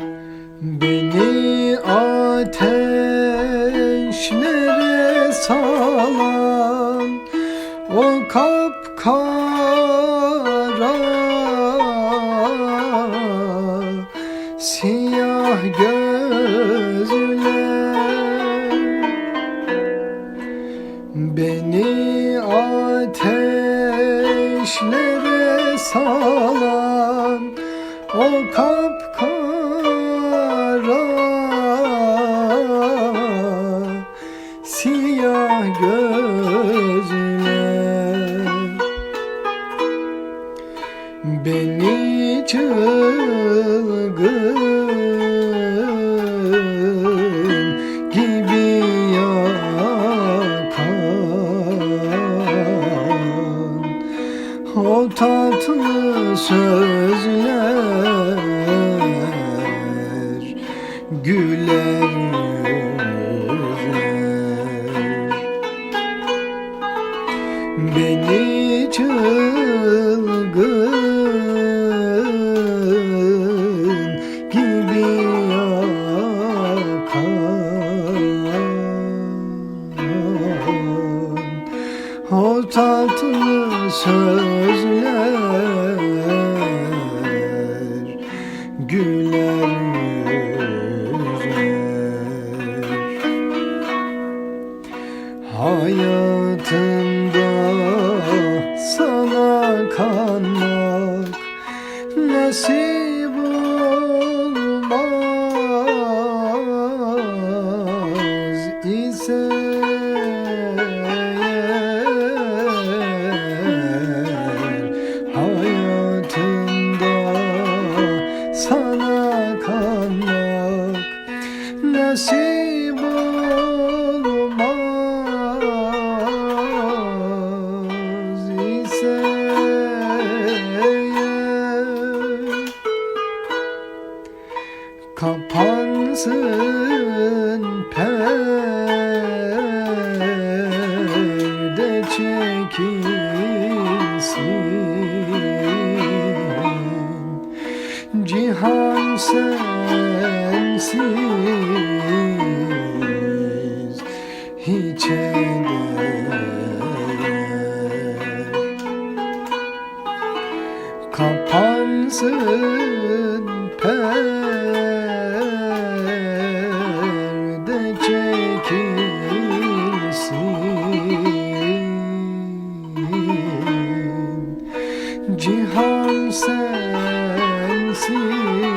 Beni ateşlere salan o kapkara siyah gözler. Beni ateşlere salan o kapkara gözler Beni çılgın gibi yakan O tatlı sözler güler Beni çılgın gibi yakan O tatlı sözler güler nasip olmaz ise hayatında sana kanmak nasip Kapansın perde çekilsin. Cihan sensiz hiç eder. Kapansın perde 真心。